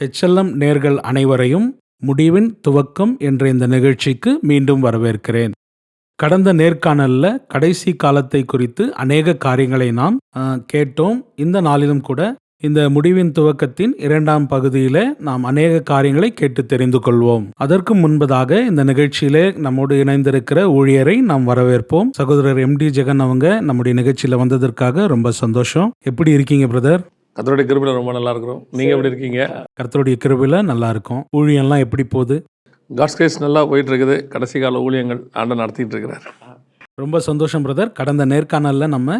HLM நேர்கள் அனைவரையும் முடிவின் துவக்கம் என்ற இந்த நிகழ்ச்சிக்கு மீண்டும் வரவேற்கிறேன். கடந்த நேர்காணலில் கடைசி காலத்தை குறித்து அநேக காரியங்களை நாம் கேட்டோம். இந்த நாளிலும் கூட இந்த முடிவின் துவக்கத்தின் இரண்டாம் பகுதியில நாம் அநேக காரியங்களை கேட்டு தெரிந்து கொள்வோம். அதற்கு முன்பதாக இந்த நிகழ்ச்சியிலே நம்மோடு இணைந்திருக்கிற ஊழியரை நாம் வரவேற்போம். சகோதரர் எம்டி ஜெகன் அவங்க நம்முடைய நிகழ்ச்சியில வந்ததற்காக ரொம்ப சந்தோஷம். எப்படி இருக்கீங்க பிரதர்? கத்தருடைய கிருபையில ரொம்ப நல்லா இருக்கிறோம் நீங்க எப்படி இருக்கீங்க? கர்த்தருடைய கிருபையில நல்லா இருக்கும். ஊழியெல்லாம் எப்படி போகுது? காட்ஸ் கிரேஸ் நல்லா போயிட்டு இருக்குது கடைசி கால ஊழியங்கள் ஆண்டு நடத்திட்டு இருக்கிறார். ரொம்ப சந்தோஷம் பிரதர் கடந்த நேர்காணல்ல நம்ம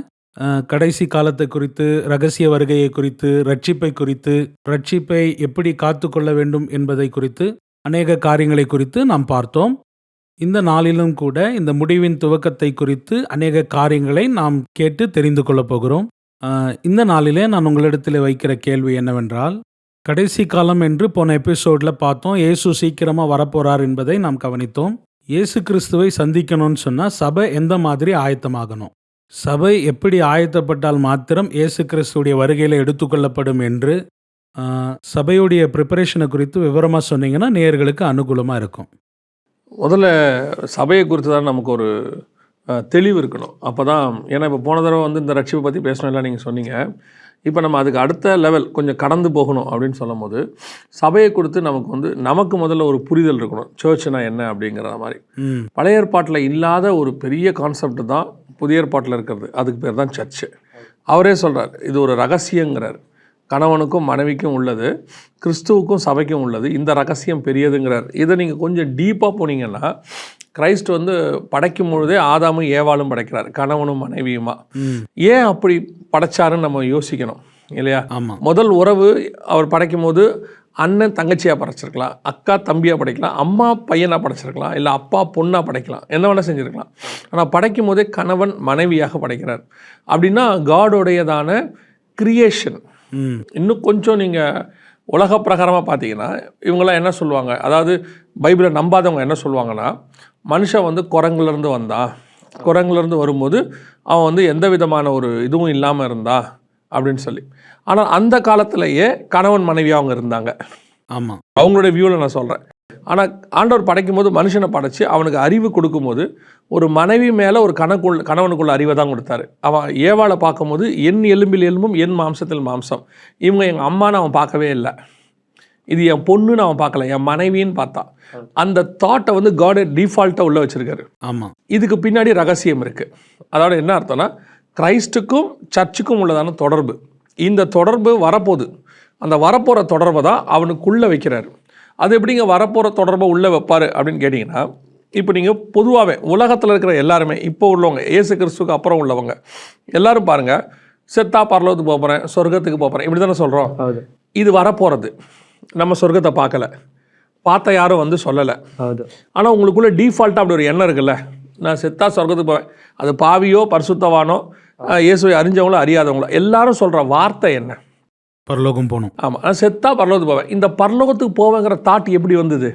கடைசி காலத்தை குறித்து ரகசிய வருகையை குறித்து ரட்சிப்பை குறித்து ரட்சிப்பை எப்படி காத்து கொள்ள வேண்டும் என்பதை குறித்து அநேக காரியங்களை குறித்து நாம் பார்த்தோம். இந்த நாளிலும் கூட இந்த முடிவின் துவக்கத்தை குறித்து அநேக காரியங்களை நாம் கேட்டு தெரிந்து கொள்ளப் போகிறோம். இந்த நாளிலே நான் உங்களிடத்தில் வைக்கிற கேள்வி என்னவென்றால் கடைசி காலம் என்று போன எபிசோட்ல பார்த்தோம் இயேசு சீக்கிரமா வரப்போறார் என்பதை நாம் கவனித்தோம். இயேசு கிறிஸ்துவை சந்திக்கணும்னு சொன்னா சபை எந்த மாதிரி ஆயத்தமாகணும்? சபை எப்படி ஆயத்தப்பட்டால் மாத்திரம் இயேசு கிறிஸ்துடைய வருகையில் எடுத்துக்கொள்ளப்படும் என்று ஆ, சபையுடைய ப்ரிப்பரேஷனை குறித்து விவரமாக சொன்னீங்கன்னா நேயர்களுக்கு அனுகூலமாக இருக்கும். முதல்ல சபையை குறித்து தான் நமக்கு ஒரு தெளிவு இருக்கணும். அப்போ தான் ஏன்னா இப்போ போன தடவை வந்து இந்த ரட்சிப்பை பற்றி பேசணும்லாம் நீங்கள் சொன்னீங்க. இப்போ நம்ம அதுக்கு அடுத்த லெவல் கொஞ்சம் கடந்து போகணும் அப்படின்னு சொல்லும் போது சபையை குறித்து நமக்கு வந்து நமக்கு முதல்ல ஒரு புரிதல் இருக்கணும். சர்ச்னா என்ன அப்படிங்கிற மாதிரி. பழைய ஏற்பாட்டில் இல்லாத ஒரு பெரிய கான்செப்ட் தான் புதிய ஏற்பாட்டில் இருக்கிறது. அதுக்கு பேர் தான் சர்ச்சு அவரே சொல்கிறார் இது ஒரு ரகசியங்கிறார். கணவனுக்கும் மனைவிக்கும் உள்ளது கிறிஸ்துவுக்கும் சபைக்கும் உள்ளது. இந்த ரகசியம் பெரியதுங்கிறார். இதை நீங்கள் கொஞ்சம் டீப்பாக போனீங்கன்னா கிரைஸ்ட் வந்து படைக்கும் பொழுதே ஆதாமும் ஏவாளும் படைக்கிறார் கணவனும் மனைவியுமா? ஏன் அப்படி படைச்சாருன்னு நம்ம யோசிக்கணும் இல்லையா? முதல் உறவு அவர் படைக்கும் போது அண்ணன் தங்கச்சியாக படைச்சிருக்கலாம் அக்கா தம்பியாக படைக்கலாம் அம்மா பையனாக படைச்சிருக்கலாம் இல்லை அப்பா பொண்ணாக படைக்கலாம் என்ன வேணால் செஞ்சுருக்கலாம். ஆனால் படைக்கும் போதே கணவன் மனைவியாக படைக்கிறார். அப்படின்னா காடோடையதான கிரியேஷன் இன்னும் கொஞ்சம் நீங்கள் உலக பிரகாரமாக பார்த்தீங்கன்னா இவங்கெல்லாம் என்ன சொல்லுவாங்க? அதாவது பைபிளை நம்பாதவங்க என்ன சொல்லுவாங்கன்னா மனுஷன் வந்து குரங்குலேருந்து வந்தான் குரங்குலேருந்து வரும்போது அவன் வந்து எந்த விதமான ஒரு இதுவும் இல்லாமல் இருந்தா அப்படின்னு சொல்லி. ஆனால் அந்த காலத்திலேயே கணவன் மனைவி அவங்க இருந்தாங்க. ஆமாம் அவங்களுடைய வியூவில் நான் சொல்கிறேன் ஆனால் ஆண்டவர் படைக்கும் போது மனுஷனை படைச்சு அவனுக்கு அறிவு கொடுக்கும்போது ஒரு மனைவி மேலே ஒரு கணக்குள் கணவனுக்குள்ள அறிவை தான் கொடுத்தாரு. அவன் ஏவாளை பார்க்கும்போது என் எலும்பில் எலும்பும் என் மாம்சத்தில் மாம்சம். இவங்க எங்கள் அம்மான்னு அவன் பார்க்கவே இல்லை. இது என் பொண்ணுன்னு அவன் பார்க்கல என் மனைவின்னு பார்த்தான் அந்த தாட்டை வந்து காடு டிஃபால்ட்டாக உள்ள வச்சிருக்காரு. ஆமாம் இதுக்கு பின்னாடி ரகசியம் இருக்குது அதோட என்ன அர்த்தம்னா கிரைஸ்டுக்கும் சர்ச்சுக்கும் உள்ளதான தொடர்பு. இந்த தொடர்பு வரப்போகுது. அந்த வரப்போகிற தொடர்பை தான் அவனுக்குள்ளே வைக்கிறாரு. அது எப்படிங்க வரப்போகிற தொடர்பை உள்ளே வைப்பார் அப்படின்னு கேட்டிங்கன்னா இப்போ நீங்கள் பொதுவாகவே உலகத்தில் இருக்கிற எல்லாருமே இப்போ உள்ளவங்க ஏசு கிறிஸ்துக்கு அப்புறம் உள்ளவங்க எல்லாரும் பாருங்கள் செத்தா பரலோகத்துக்கு போகிறேன் சொர்க்கத்துக்கு போகிறேன் இப்படி தானே சொல்கிறோம் இது வரப்போகிறது நம்ம சொர்க்கத்தை பார்க்கல. பார்த்த யாரும் வந்து சொல்லலை. ஆனால் உங்களுக்குள்ளே டீஃபால்ட்டாக அப்படி ஒரு எண்ணம் இருக்குல்ல. நான் செத்தா சொர்க்கத்துக்கு போவேன். அது பாவியோ பரிசுத்தவானோ இயேசுவை அறிஞ்சவங்களோ அறியாதவங்களோ எல்லாரும் சொல்கிற வார்த்தை என்ன? பரலோகம் போகணும். ஆமாம் செத்தா பரலோகத்துக்கு போவேன். இந்த பரலோகத்துக்கு போவேங்கிற தாட் எப்படி வந்தது?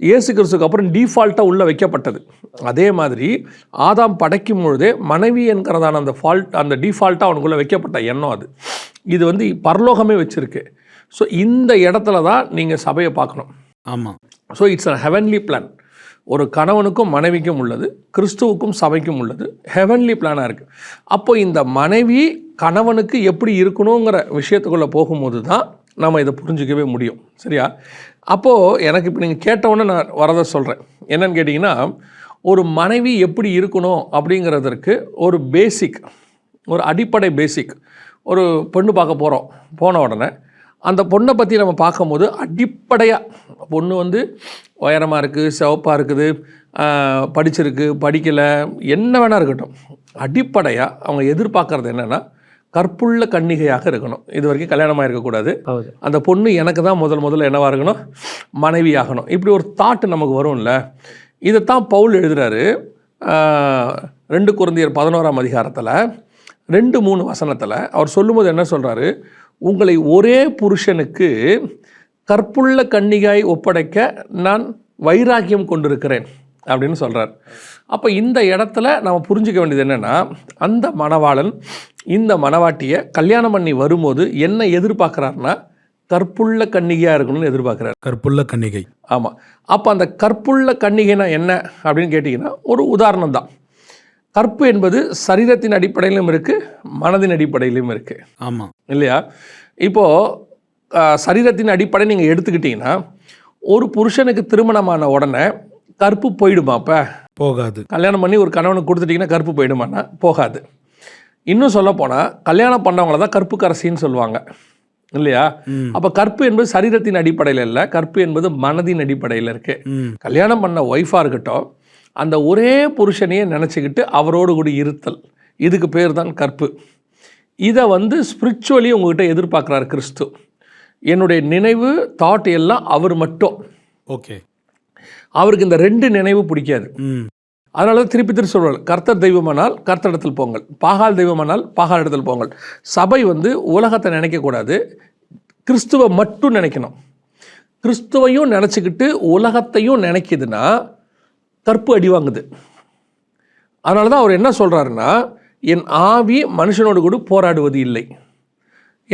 இயேசு கிறிஸ்துக்கு அப்புறம் டிஃபால்ட்டாக உள்ளே வைக்கப்பட்டது. அதே மாதிரி ஆதாம் படைக்கும் பொழுதே மனைவி என்கிறதான அந்த ஃபால்ட் அந்த டிஃபால்ட்டாக அவனுக்குள்ளே வைக்கப்பட்ட எண்ணம் அது. இது வந்து பரலோகமே வச்சுருக்கு. ஸோ இந்த இடத்துல தான் நீங்கள் சபையை பார்க்கணும். ஆமாம் so it's a heavenly plan ஒரு கணவனுக்கும் மனைவிக்கும் உள்ளது கிறிஸ்துவுக்கும் சபைக்கும் உள்ளது ஹெவன்லி பிளானாக இருக்குது அப்போ இந்த மனைவி கணவனுக்கு எப்படி இருக்கணுங்கிற விஷயத்துக்குள்ளே போகும்போது தான் நம்ம இதை புரிஞ்சிக்கவே முடியும். சரியா? அப்போது எனக்கு இப்போ நீங்கள் கேட்டவுடனே நான் வரதை சொல்கிறேன் என்னன்னு கேட்டிங்கன்னா ஒரு மனைவி எப்படி இருக்கணும் அப்படிங்கிறதற்கு ஒரு பேசிக் ஒரு அடிப்படை பேசிக் ஒரு பொண்ணு பார்க்க போகிறோம் போன உடனே. அந்த பொண்ணை பற்றி நம்ம பார்க்கும்போது அடிப்படையாக பொண்ணு வந்து உயரமாக இருக்குது சிவப்பாக இருக்குது படிச்சிருக்கு படிக்கலை என்ன வேணா இருக்கட்டும். அடிப்படையாக அவங்க எதிர்பார்க்குறது என்னென்னா கற்புள்ள கன்னிகையாக இருக்கணும். இது வரைக்கும் கல்யாணமாக இருக்கக்கூடாது. அந்த பொண்ணு எனக்கு தான் முதல் முதல்ல என்னவா இருக்கணும்? மனைவி ஆகணும் இப்படி ஒரு தாட் நமக்கு வரும்ல. இதைத்தான் பவுல் எழுதுறாரு. ஆஹ், ரெண்டு குருந்தியர் பதினோராம் அதிகாரத்தில் ரெண்டு மூணு வசனத்தில் அவர் சொல்லும்போது என்ன சொல்கிறாரு உங்களை ஒரே புருஷனுக்கு கற்புள்ள கன்னிகாய் ஒப்படைக்க நான் வைராக்கியம் கொண்டிருக்கிறேன். அப்படின்னு சொல்கிறார் அப்போ இந்த இடத்துல நம்ம புரிஞ்சுக்க வேண்டியது என்னென்னா அந்த மணவாளன் இந்த மணவாட்டியை கல்யாணம் பண்ணி வரும்போது என்ன எதிர்பார்க்குறாருன்னா கற்புள்ள கன்னிகையாக இருக்கணும்னு எதிர்பார்க்குறாரு. கற்புள்ள கன்னிகை. ஆமாம் அப்போ அந்த கற்புள்ள கன்னிகைனா என்ன அப்படின்னு கேட்டிங்கன்னா ஒரு உதாரணம் தான். கற்பு என்பது சரீரத்தின் அடிப்படையிலும் இருக்குது மனதின் அடிப்படையிலும் இருக்குது ஆமாம் இல்லையா? இப்போது சரீரத்தின் அடிப்படை நீங்கள் எடுத்துக்கிட்டிங்கன்னா ஒரு புருஷனுக்கு திருமணமான உடனே கற்பு போயிடுமா அப்போ? போகாது. கல்யாணம் பண்ணி ஒரு கணவனுக்கு கொடுத்துட்டிங்கன்னா கற்பு போயிடுமான்னா போகாது. இன்னும் சொல்ல போனால் கல்யாணம் பண்ணவங்கள தான் கற்பு கரசின்னு சொல்லுவாங்க. இல்லையா. அப்போ கற்பு என்பது சரீரத்தின் அடிப்படையில் இல்லை கற்பு என்பது மனதின் அடிப்படையில் இருக்கு. கல்யாணம் பண்ண ஒய்ஃபாக இருக்கட்டும் அந்த ஒரே புருஷனையே நினச்சிக்கிட்டு அவரோடு கூட இருத்தல். இதுக்கு பேர் தான் கற்பு இதை வந்து ஸ்பிரிச்சுவலி உங்ககிட்ட எதிர்பார்க்குறாரு கிறிஸ்து. என்னுடைய நினைவு தாட் எல்லாம் அவர் மட்டும். ஓகே. அவருக்கு இந்த ரெண்டு நினைவு பிடிக்காது. அதனால தான் திருப்பி திருப்பி சொல்வார் கர்த்தர் தெய்வமானால் கர்த்தரிடத்தில் போங்கள். பாகால் தெய்வமானால் பாகால் இடத்தில் போங்கள். சபை வந்து உலகத்தை நினைக்கக்கூடாது கிறிஸ்துவை மட்டும் நினைக்கணும். கிறிஸ்துவையும் நினச்சிக்கிட்டு உலகத்தையும் நினைக்குதுன்னா கற்பு அடி வாங்குது. அதனால தான் அவர் என்ன சொல்கிறாருன்னா என் ஆவி மனுஷனோடு கூட போராடுவது இல்லை.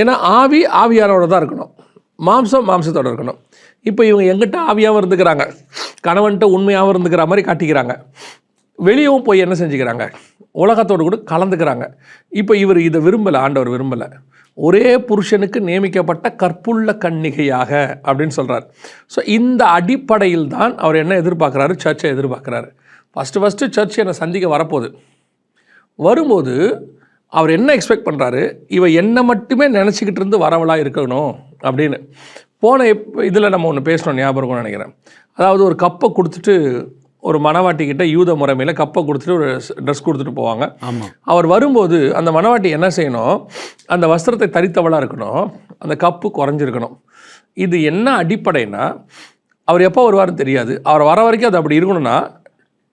ஏன்னா ஆவி ஆவியானோட தான் இருக்கணும். மாம்சம் மாம்சத்தோட இருக்கணும். இப்போ இவங்க எங்கிட்ட ஆவியாகவும் இருந்துக்கிறாங்க. கணவன்கிட்ட உண்மையாகவும் இருந்துக்கிற மாதிரி காட்டிக்கிறாங்க. வெளியவும் போய் என்ன செஞ்சுக்கிறாங்க? உலகத்தோடு கூட கலந்துக்கிறாங்க. இப்போ இவர் இதை விரும்பலை ஆண்டவர் விரும்பலை. ஒரே புருஷனுக்கு நியமிக்கப்பட்ட கற்புள்ள கன்னிகையாக அப்படின்னு சொல்கிறார் ஸோ இந்த அடிப்படையில் தான் அவர் என்ன எதிர்பார்க்குறாரு? சர்ச்சை எதிர்பார்க்குறாரு. ஃபஸ்ட்டு ஃபஸ்ட்டு சர்ச் என்னை சந்திக்க வரப்போகுது. வரும்போது அவர் என்ன எக்ஸ்பெக்ட் பண்ணுறாரு இவ என்னை மட்டுமே நினச்சிக்கிட்டு இருந்து வரவளாக இருக்கணும் அப்படின்னு. போன எப் இதில் நம்ம ஒன்று பேசணும் ஞாபகம் இருக்கும்னு நினைக்கிறேன். அதாவது ஒரு கப்பை கொடுத்துட்டு ஒரு மணவாட்டிக்கிட்ட யூத முறைமையில் கப்பை கொடுத்துட்டு ஒரு ட்ரெஸ் கொடுத்துட்டு போவாங்க. அவர் வரும்போது அந்த மணவாட்டி என்ன செய்யணும்? அந்த வஸ்திரத்தை தரித்தவளாக இருக்கணும். அந்த கப்பு குறைஞ்சிருக்கணும். இது என்ன அடிப்படைனா அவர் எப்போ வருவாருன்னு தெரியாது. அவர் வர வரைக்கும் அது அப்படி இருக்கணும்னா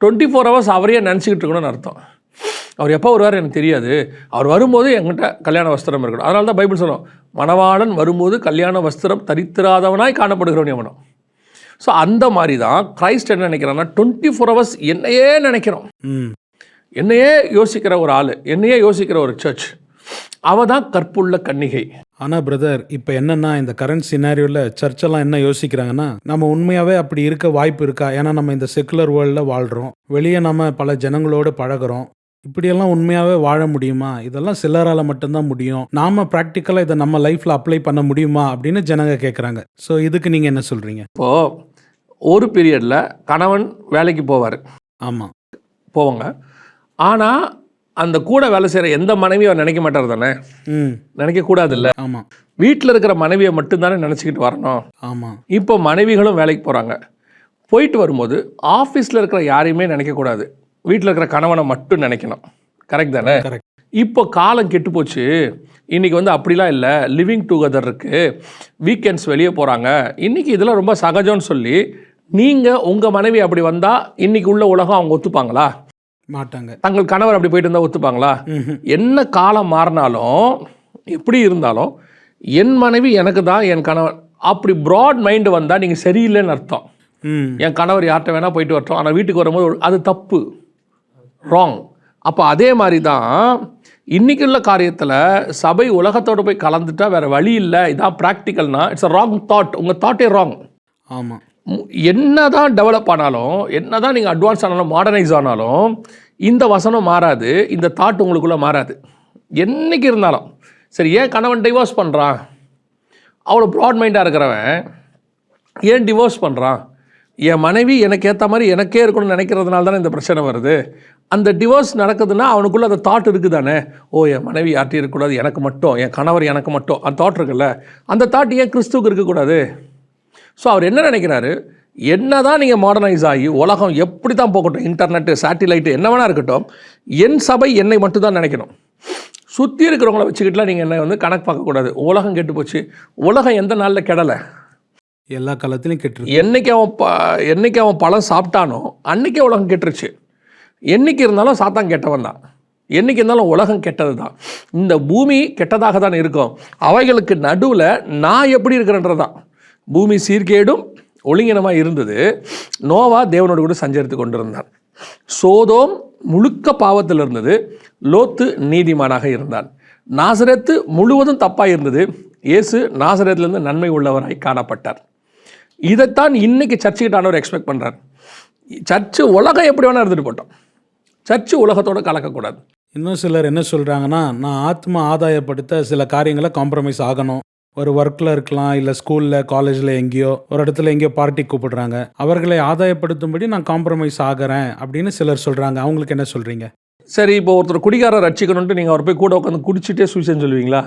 டுவெண்ட்டி ஃபோர் ஹவர்ஸ் அவரையே நினச்சிக்கிட்டு இருக்கணும்னு அர்த்தம். அவர் எப்போ வருவார் எனக்கு தெரியாது. அவர் வரும்போது என்கிட்ட கல்யாண வஸ்திரம் இருக்கணும். அதனால தான் பைபிள் சொல்லும் மணவாளன் வரும்போது கல்யாண வஸ்திரம் தரித்திராதவனாய் காணப்படுகிறவன் எவனும் ஸோ அந்த மாதிரி தான் கிரைஸ்ட் என்ன நினைக்கிறான்னா டுவெண்ட்டி ஃபோர் ஹவர்ஸ் என்னையே நினைக்கிறோம். என்னையே யோசிக்கிற ஒரு ஆள் என்னையே யோசிக்கிற ஒரு சர்ச் அவ தான் கற்புள்ள கன்னிகை. ஆனால் பிரதர் இப்போ என்னன்னா இந்த கரண்ட் சினாரியோவில் சர்ச்செல்லாம் என்ன யோசிக்கிறாங்கன்னா நம்ம உண்மையாகவே அப்படி இருக்க வாய்ப்பு இருக்கா? ஏன்னா நம்ம இந்த செக்குலர் வேர்ல்டில் வாழ்கிறோம் வெளியே நம்ம பல ஜனங்களோடு பழகுறோம். இப்படியெல்லாம் உண்மையாகவே வாழ முடியுமா? இதெல்லாம் சிலரால் மட்டும்தான் முடியும். நாம ப்ராக்டிக்கலாக இதை நம்ம லைஃப்பில் அப்ளை பண்ண முடியுமா? அப்படின்னு ஜனங்க கேட்குறாங்க ஸோ இதுக்கு நீங்கள் என்ன சொல்கிறீங்க இப்போது ஒரு பீரியடில் கணவன் வேலைக்கு போவார். ஆமாம் போவாங்க. ஆனால் அந்த கூட வேலை செய்கிற எந்த மனைவியும் அவர் நினைக்க மாட்டார் தானே? ம். நினைக்கக்கூடாது இல்லை ஆமாம் வீட்டில் இருக்கிற மனைவியை மட்டும்தானே நினச்சிக்கிட்டு வரணும்? ஆமாம் இப்போ மனைவிகளும் வேலைக்கு போகிறாங்க போயிட்டு வரும்போது ஆஃபீஸில் இருக்கிற யாரையுமே நினைக்கக்கூடாது வீட்டில் இருக்கிற கணவனை மட்டும் நினைக்கணும். கரெக்ட் தானே? கரெக்ட் இப்போ காலம் கெட்டு போச்சு. இன்றைக்கி வந்து அப்படிலாம் இல்லை. லிவிங் டுகெதர் இருக்குது வீக்கெண்ட்ஸ் வெளியே போகிறாங்க இன்றைக்கி இதெல்லாம் ரொம்ப சகஜம்னு சொல்லி நீங்கள் உங்கள் மனைவி அப்படி வந்தால் இன்றைக்கி உள்ள உலகம் அவங்க ஒத்துப்பாங்களா? மாட்டாங்க. தங்கள் கணவர் அப்படி போயிட்டு இருந்தால் ஒத்துப்பாங்களா. என்ன காலம் மாறினாலும் எப்படி இருந்தாலும் என் மனைவி எனக்கு தான் என் கணவர் அப்படி ப்ராட் மைண்டு வந்தால் நீங்கள் சரியில்லைன்னு அர்த்தம். என் கணவர் யார்கிட்ட வேணால் போயிட்டு வரட்டும். ஆனால் வீட்டுக்கு வரும்போது அது தப்பு. ராங் அப்போ அதே மாதிரி தான் இன்னைக்கு உள்ள காரியத்தில் சபை உலகத்தோடு போய் கலந்துட்டா வேறு வழி இல்லை. இதான் ப்ராக்டிக்கல்னா இட்ஸ் அ ராங் தாட் உங்கள் தாட்டே ராங் ஆமாம் என்ன தான் டெவலப் ஆனாலும் என்ன தான் நீங்கள் அட்வான்ஸ் ஆனாலும் மாடர்னைஸ் ஆனாலும் இந்த வசனம் மாறாது இந்த தாட் உங்களுக்குள்ளே மாறாது. என்னைக்கு இருந்தாலும் சரி ஏன் கணவன் டிவோர்ஸ் பண்ணுறான் அவ்வளோ ப்ராட் மைண்டாக இருக்கிறவன் ஏன் டிவோர்ஸ் பண்ணுறான் என் மனைவி எனக்கு ஏற்ற மாதிரி எனக்கே இருக்கணும்னு நினைக்கிறதுனால தானே இந்த பிரச்சனை வருது. அந்த டிவோர்ஸ் நடக்குதுன்னா அவனுக்குள்ள அந்த தாட் இருக்குது தானே ஓ என் மனைவி யார்ட்டையும் இருக்கக்கூடாது எனக்கு மட்டும் என் கணவர் எனக்கு மட்டும். அந்த தாட் இருக்குல்ல? அந்த தாட் ஏன் கிறிஸ்துவுக்கு இருக்கக்கூடாது? ஸோ அவர் என்ன நினைக்கிறாரு? என்ன தான் நீங்கள் மாடர்னைஸ் ஆகி உலகம் எப்படி தான் போகட்டும் இன்டர்நெட்டு சேட்டிலைட்டு என்ன வேணா இருக்கட்டும் என் சபை என்னை மட்டும் தான் நினைக்கணும். சுற்றி இருக்கிறவங்கள வச்சுக்கிட்டுலாம் நீங்கள் என்ன வந்து கணக்கு பார்க்கக்கூடாது. உலகம் கெட்டு போச்சு. உலகம் எந்த நாளில் கெடலை? எல்லா காலத்திலையும் கெட்டுருக்கு. என்னைக்கு அவன் ப என்னைக்கு அவன் பழம் சாப்பிட்டானோ அன்னைக்கே உலகம் கெட்டுருச்சு. என்றைக்கு இருந்தாலும் சாத்தான் கெட்டவன் தான். என்றைக்கு இருந்தாலும் உலகம் கெட்டது தான் இந்த பூமி கெட்டதாக தான் இருக்கும். அவைகளுக்கு நடுவில் நான் எப்படி இருக்கிறேன்றது தான் பூமி சீர்கேடும் ஒழுங்கினமாக இருந்தது. நோவா தேவனோடு கூட சஞ்சரித்து கொண்டிருந்தான் சோதோம் முழுக்க பாவத்தில் இருந்தது. லோத்து நீதிமானாக இருந்தான் நாசரத்து முழுவதும் தப்பாக இருந்தது. இயேசு நாசரேத்திலிருந்து நன்மை உள்ளவராய் காணப்பட்டார். இதைத்தான் இன்னைக்கு சர்ச்சுக்கிட்ட ஆண்டவர் எக்ஸ்பெக்ட் பண்ணுறார் சர்ச்சு உலகம் எப்படி வேணால் இருந்துட்டு போட்டோம். சர்ச்சு உலகத்தோட கலக்கக்கூடாது. இன்னும் சிலர் என்ன சொல்கிறாங்கன்னா நான் ஆத்மா ஆதாயப்படுத்த சில காரியங்களை காம்ப்ரமைஸ் ஆகணும். ஒரு ஒர்க்கில் இருக்கலாம் இல்லை ஸ்கூலில் காலேஜில் எங்கேயோ ஒரு இடத்துல எங்கேயோ பார்ட்டி கூப்பிடுறாங்க. அவர்களை ஆதாயப்படுத்தும்படி நான் காம்ப்ரமைஸ் ஆகிறேன் அப்படின்னு சிலர் சொல்கிறாங்க அவங்களுக்கு என்ன சொல்கிறீங்க சரி இப்போ ஒருத்தர் குடிகாரர் ரட்சிக்கணுன்ட்டு நீங்கள் அவர் போய் கூட உட்காந்து குடிச்சிட்டே சுவிசேஷம் சொல்லுவீங்களா?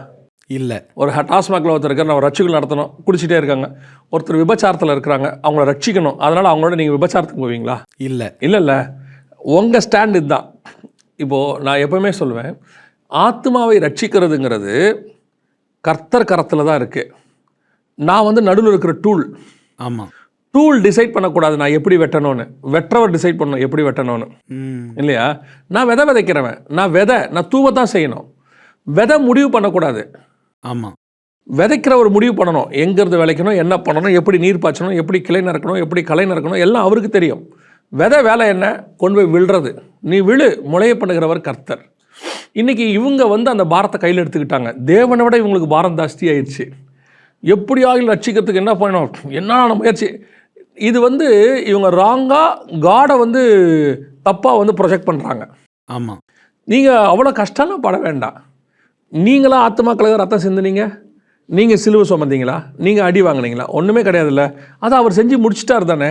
இல்லை. ஒரு டாஸ்மாகில் ஒருத்தர் இருக்கார் நம்ம ரட்சிகள் நடத்தணும் குடிச்சிட்டே இருக்காங்க. ஒருத்தர் விபச்சாரத்தில் இருக்கிறாங்க அவங்கள ரட்சிக்கணும். அதனால் அவங்களோட நீங்கள் விபச்சாரத்துக்கு போவீங்களா? இல்லை. இல்லை இல்லை. உங்கள் ஸ்டாண்ட் இதுதான். இப்போது நான் எப்பவுமே சொல்லுவேன் ஆத்மாவை ரட்சிக்கிறதுங்கிறது கர்த்தர் கரத்தில் தான் இருக்குது நான் வந்து நடுவில் இருக்கிற டூல் ஆமாம் டூல் டிசைட் பண்ணக்கூடாது நான் எப்படி வெட்டணும்னு. வெட்டுறவர் டிசைட் பண்ணணும் எப்படி வெட்டணும்னு. இல்லையா? நான் விதை விதைக்கிறவன். நான் விதை நான் தூவத்தான் செய்யணும். விதை முடிவு பண்ணக்கூடாது. ஆமாம் விதைக்கிறவர் முடிவு பண்ணணும். எங்கேருந்து விளைக்கணும் என்ன பண்ணணும் எப்படி நீர் பாய்ச்சணும் எப்படி கிளை நறுக்கணும் எப்படி களை நறுக்கணும் எல்லாம் அவருக்கு தெரியும். விதை வேலை என்ன? கொண்டு போய் விழுறது. நீ விழு முளைய பண்ணுகிறவர் கர்த்தர். இன்னைக்கு இவங்க வந்து அந்த பாரத்தை கையில் எடுத்துக்கிட்டாங்க. தேவனை விட இவங்களுக்கு பாரம் ஜாஸ்தி ஆயிடுச்சு. எப்படியாகிலும் ரட்சிக்கிறதுக்கு என்ன பண்ணணும்? என்ன முயற்சி? இது வந்து இவங்க ராங்காக காடை வந்து தப்பாக வந்து ப்ரொஜெக்ட் பண்ணுறாங்க ஆமாம் நீங்கள் அவ்வளோ கஷ்டம்லாம் பட வேண்டாம். நீங்களா ஆத்மாக்களுக்கு ரத்தம் சிந்துனீங்க? நீங்கள் சிலுவை சுமந்தீங்களா? நீங்கள் அடி வாங்குனீங்களா? ஒன்றுமே கிடையாதுல்ல. அதை அவர் செஞ்சு முடிச்சிட்டார் தானே?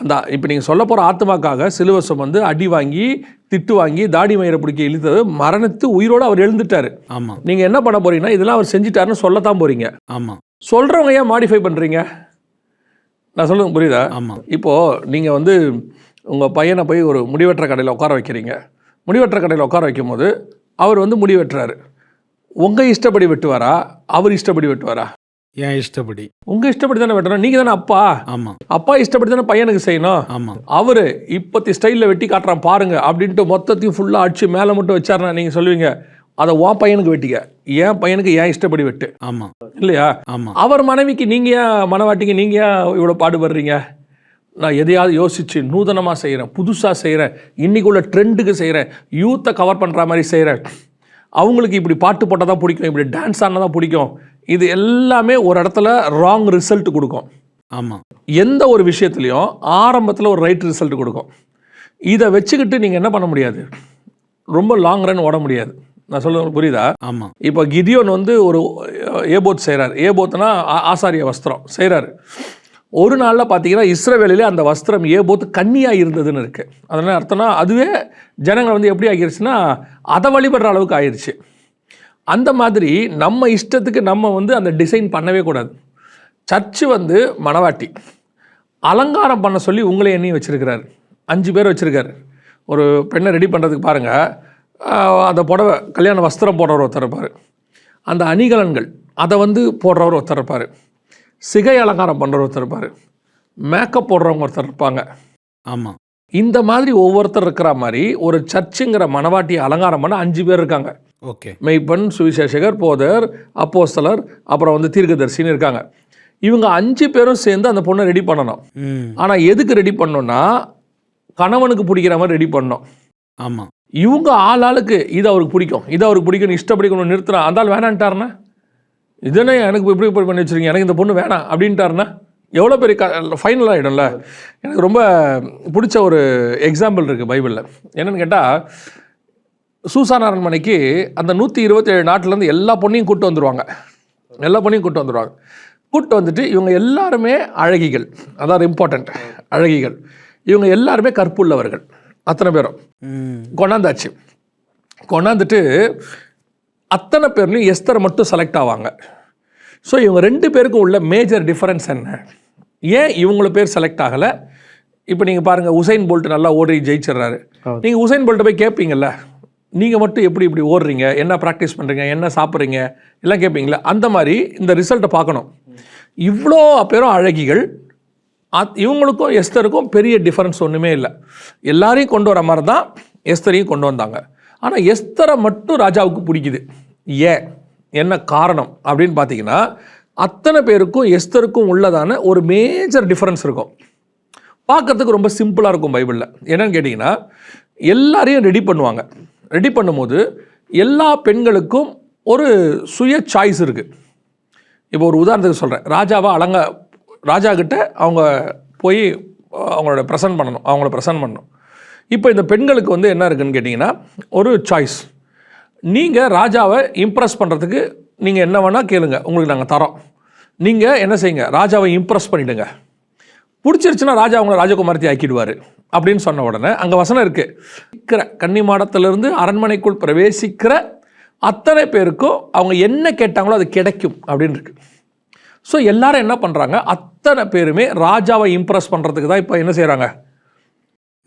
அந்த இப்போ நீங்கள் சொல்ல போகிற ஆத்மாக்காக சிலுவை சுமந்து அடி வாங்கி திட்டு வாங்கி தாடி மயிரை பிடிக்க இழுத்தது மரணத்து உயிரோடு அவர் எழுந்துட்டார். ஆமாம் நீங்கள் என்ன பண்ண போறீங்கன்னா இதெல்லாம் அவர் செஞ்சிட்டாருன்னு சொல்லத்தான் போகிறீங்க ஆமாம் சொல்கிறவங்க ஏன் மாடிஃபை பண்ணுறீங்க நான் சொல்லுங்க புரியுதா? ஆமாம் இப்போது நீங்கள் வந்து உங்கள் பையனை போய் ஒரு முடிவெட்டுற கடையில் உட்கார வைக்கிறீங்க. முடிவெட்டுற கடையில் உட்கார வைக்கும்போது அவர் வந்து முடி வெட்டுறாரு உங்கள் இஷ்டப்படி வெட்டுவாரா? அவர் இஷ்டப்படி வெட்டுவாரா? என் இஷ்டப்படி. உங்கள் இஷ்டப்படி தானே வெட்டணும். நீங்கள் தானே அப்பா? ஆமாம் அப்பா இஷ்டப்படி தானே பையனுக்கு செய்யணும்? ஆமாம் அவர் இப்பத்தி ஸ்டைலில் வெட்டி காட்டுறான் பாருங்க அப்படின்ட்டு மொத்தத்தையும் ஃபுல்லாக அடிச்சு மேலே மட்டும் வச்சாருன்னா நீங்கள் சொல்லுவீங்க அதை உன் பையனுக்கு வெட்டிக்க. என் பையனுக்கு ஏன் இஷ்டப்படி வெட்டு. ஆமாம் இல்லையா? ஆமாம் அவர் மனைவிக்கு நீங்கள் ஏன் மனவாட்டிக்கு நீங்கள் ஏன் இவ்வளோ பாடுபடுறீங்க? நான் எதையாவது யோசிச்சு நூதனமாக செய்கிறேன் புதுசாக செய்கிறேன் இன்னைக்கு உள்ள ட்ரெண்டுக்கு செய்கிறேன் யூத்தை கவர் பண்ணுற மாதிரி செய்கிறேன் அவங்களுக்கு இப்படி பாட்டு போட்டால் தான் பிடிக்கும் இப்படி டான்ஸ் ஆடினா தான் பிடிக்கும். இது எல்லாமே ஒரு இடத்துல ராங் ரிசல்ட் கொடுக்கும். ஆமாம் எந்த ஒரு விஷயத்துலையும் ஆரம்பத்தில் ஒரு ரைட் ரிசல்ட் கொடுக்கும். இதை வச்சுக்கிட்டு நீங்கள் என்ன பண்ண முடியாது? ரொம்ப லாங் ரன் ஓட முடியாது. நான் சொல்லுறது புரியுதா? ஆமாம் இப்போ கிதியோன் வந்து ஒரு ஏபோத் செய்கிறார் ஏபோத்னா ஆசாரிய வஸ்திரம் செய்கிறாரு ஒரு நாளில் பார்த்தீங்கன்னா இஸ்ரவேலிலே அந்த வஸ்திரம் ஏபோத்து கன்னியாக இருந்ததுன்னு இருக்குது அதனால் அர்த்தம்னா அதுவே ஜனங்கள் வந்து எப்படி ஆகிருச்சுன்னா அதை வழிபடுற அளவுக்கு ஆயிடுச்சு அந்த மாதிரி நம்ம இஷ்டத்துக்கு நம்ம வந்து அந்த டிசைன் பண்ணவே கூடாது. சர்ச்சு வந்து மணவாட்டி அலங்காரம் பண்ண சொல்லி உங்களை எண்ணி வச்சுருக்கிறாரு. அஞ்சு பேர் வச்சுருக்காரு. ஒரு பெண்ணை ரெடி பண்ணுறதுக்கு பாருங்கள் அந்த புடவை கல்யாண வஸ்திரம் போடுறவர் ஒருத்தர் இருப்பார். அந்த அணிகலன்கள் அதை வந்து போடுறவர் ஒருத்தர் இருப்பார். சிகை அலங்காரம் பண்ணுறவர் ஒருத்தர் இருப்பார். மேக்கப் போடுறவங்க ஒருத்தர் இருப்பாங்க. ஆமாம் இந்த மாதிரி ஒவ்வொருத்தர் இருக்கிற மாதிரி ஒரு சர்ச்சுங்கிற மணவாட்டியை அலங்காரம் பண்ண அஞ்சு பேர் இருக்காங்க. ஓகே. மெய்ப்பன் சுவிசேஷகர் போதர் அப்போஸ்தலர் அப்புறம் வந்து தீர்க்கதரிசின்னு இருக்காங்க. இவங்க அஞ்சு பேரும் சேர்ந்து அந்த பொண்ணை ரெடி பண்ணணும். ஆனால் எதுக்கு ரெடி பண்ணோம்னா கணவனுக்கு பிடிக்கிற மாதிரி ரெடி பண்ணோம் ஆமாம் இவங்க ஆள் ஆளுக்கு இது அவருக்கு பிடிக்கும். இது அவருக்கு பிடிக்கும் இஷ்டப்படி கொண்டு நிறுத்துறான் அந்த ஆள் வேணான்ட்டாருன்னா? இதுனே எனக்கு இப்படி இப்படி பண்ணி வச்சிருக்கீங்க. எனக்கு இந்த பொண்ணு வேணாம் அப்படின்ட்டாருன்னா எவ்வளோ பெரிய க ஃபைனல் ஆகிடும்ல எனக்கு ரொம்ப பிடிச்ச ஒரு எக்ஸாம்பிள் இருக்குது பைபிளில். என்னன்னு கேட்டால் சூசான் அரண்மனைக்கு அந்த நூற்றி இருபத்தேழு நாட்டிலேருந்து எல்லா பொண்ணையும் கூட்டு வந்துடுவாங்க எல்லா பொண்ணையும் கூட்டு வந்துடுவாங்க கூட்டு வந்துட்டு இவங்க எல்லாருமே அழகிகள். அதாவது இம்பார்ட்டண்ட் அழகிகள். இவங்க எல்லாருமே கற்புள்ளவர்கள். அத்தனை பேரும். கொண்டாந்தாச்சு. கொண்டாந்துட்டு அத்தனை பேர்லையும் எஸ்தர் மட்டும் செலக்ட் ஆவாங்க. ஸோ இவங்க ரெண்டு பேருக்கும் உள்ள மேஜர் டிஃபரன்ஸ் என்ன? ஏன் இவங்கள பேர் செலக்ட் ஆகலை? இப்போ நீங்கள் பாருங்கள் உசைன் போல்ட் நல்லா ஓடி ஜெயிச்சிடுறாரு. நீங்கள் உசைன் போல்ட்டை போய் கேட்பீங்கல்ல நீங்கள் மட்டும் எப்படி இப்படி ஓடுறீங்க? என்ன ப்ராக்டிஸ் பண்ணுறீங்க என்ன சாப்பிட்றீங்க? எல்லாம் கேட்பீங்களா அந்த மாதிரி இந்த ரிசல்ட்டை பார்க்கணும். இவ்வளோ பேரும் அழகிகள் அத் இவங்களுக்கும் எஸ்தருக்கும் பெரிய டிஃபரன்ஸ் ஒன்றுமே இல்லை. எல்லாரையும் கொண்டு வர மாதிரி தான் எஸ்தரையும் கொண்டு வந்தாங்க. ஆனால் எஸ்தரை மட்டும் ராஜாவுக்கு பிடிக்குது. ஏன்? என்ன காரணம்? அப்படின்னு பார்த்தீங்கன்னா அத்தனை பேருக்கும் எஸ்தருக்கும் உள்ளதான ஒரு மேஜர் டிஃப்ரென்ஸ் இருக்கும். பார்க்கறதுக்கு ரொம்ப சிம்பிளாக இருக்கும் பைபிளில். என்னென்னு கேட்டிங்கன்னா எல்லாரையும் ரெடி பண்ணுவாங்க. ரெடி பண்ணும்போது எல்லா பெண்களுக்கும் ஒரு சுய சாய்ஸ் இருக்குது இப்போ ஒரு உதாரணத்துக்கு சொல்கிறேன் ராஜாவை அலங்க ராஜா கிட்ட அவங்க போய் அவங்களோட ப்ரெசன்ட் பண்ணணும். அவங்கள ப்ரெசன்ட் பண்ணணும். இப்போ இந்த பெண்களுக்கு வந்து என்ன இருக்குன்னு கேட்டிங்கன்னா ஒரு சாய்ஸ் நீங்கள் ராஜாவை இம்ப்ரெஸ் பண்ணுறதுக்கு நீங்கள் என்ன வேணால் கேளுங்க உங்களுக்கு நாங்கள் தரோம். நீங்கள் என்ன செய்யுங்க ராஜாவை இம்ப்ரெஸ் பண்ணிவிடுங்க பிடிச்சிருச்சுன்னா ராஜா அவங்கள ராஜகுமாரத்தை ஆக்கிடுவார் அப்படின்னு சொன்ன உடனே அங்கே வசனம் இருக்குது இருக்கிற கன்னிமாடத்திலிருந்து அரண்மனைக்குள் பிரவேசிக்கிற அத்தனை பேருக்கும் அவங்க என்ன கேட்டாங்களோ அது கிடைக்கும் அப்படின்னு இருக்கு. ஸோ எல்லாரும் என்ன பண்ணுறாங்க அத்தனை பேருமே ராஜாவை இம்ப்ரெஸ் பண்ணுறதுக்கு தான் இப்போ என்ன செய்கிறாங்க